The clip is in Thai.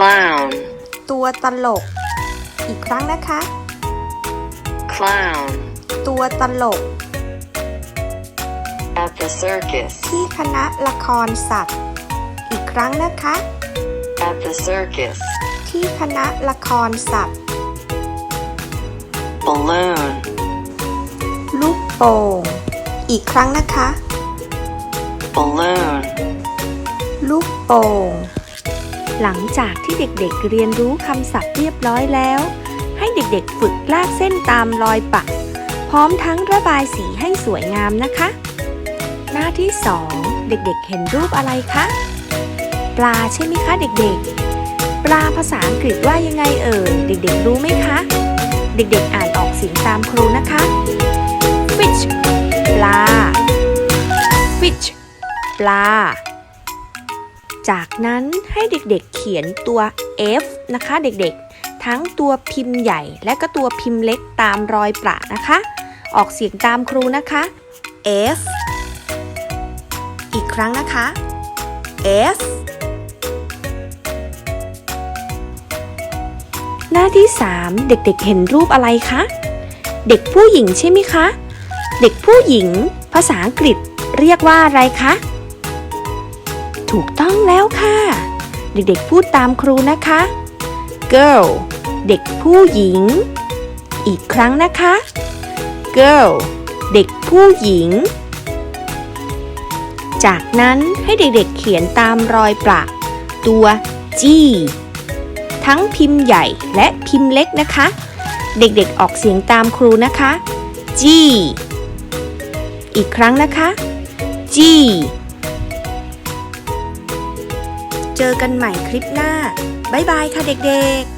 clown, ตัวตลก อีกครั้งนะคะ clown, ตัวตลก at the circus, ที่คณะละครสัตว์ อีกครั้งนะคะ at the circus, ที่คณะละครสัตว์ balloon, ลูกโป่ง อีกครั้งนะคะ balloon, ลูกโป่ง หลังจากที่เด็กๆเรียนรู้คำศัพท์เรียบร้อยแล้ว ให้เด็กๆฝึกลากเส้นตามรอยปัก พร้อมทั้งระบายสีให้สวยงามนะคะ หน้าที่ 2 เด็กๆเห็นรูปอะไรคะ ปลาใช่ไหมคะเด็กๆ ปลาภาษาอังกฤษว่ายังไงเอ่ยเด็กๆรู้ไหมคะ เด็กๆอ่านออกเสียงตามครูนะคะ fish ปลา fish ปลา จากนั้นให้เด็กๆเขียนตัว F นะคะ เด็กๆ ทั้งตัวพิมพ์ใหญ่และก็ตัวพิมพ์เล็กตามรอยประนะคะ ออกเสียงตามครูนะคะ F อีกครั้งนะคะ F น้าที่ 3 เด็กๆเห็นรูปอะไรคะ เด็กผู้หญิงใช่ไหมคะ เด็กผู้หญิง ภาษาอังกฤษเรียกว่าอะไรคะ ถูกต้องแล้วค่ะ เด็กๆพูดตามครูนะคะ girl เด็กผู้หญิง อีกครั้งนะคะ girl เด็กผู้หญิง จากนั้นให้เด็กๆเขียนตามรอยประตัว G ทั้งพิมพ์ใหญ่และพิมพ์เล็กนะคะ เด็กๆออกเสียงตามครูนะคะ G อีกครั้งนะคะ G เจอกันใหม่คลิปหน้า บ๊ายบายค่ะเด็กๆ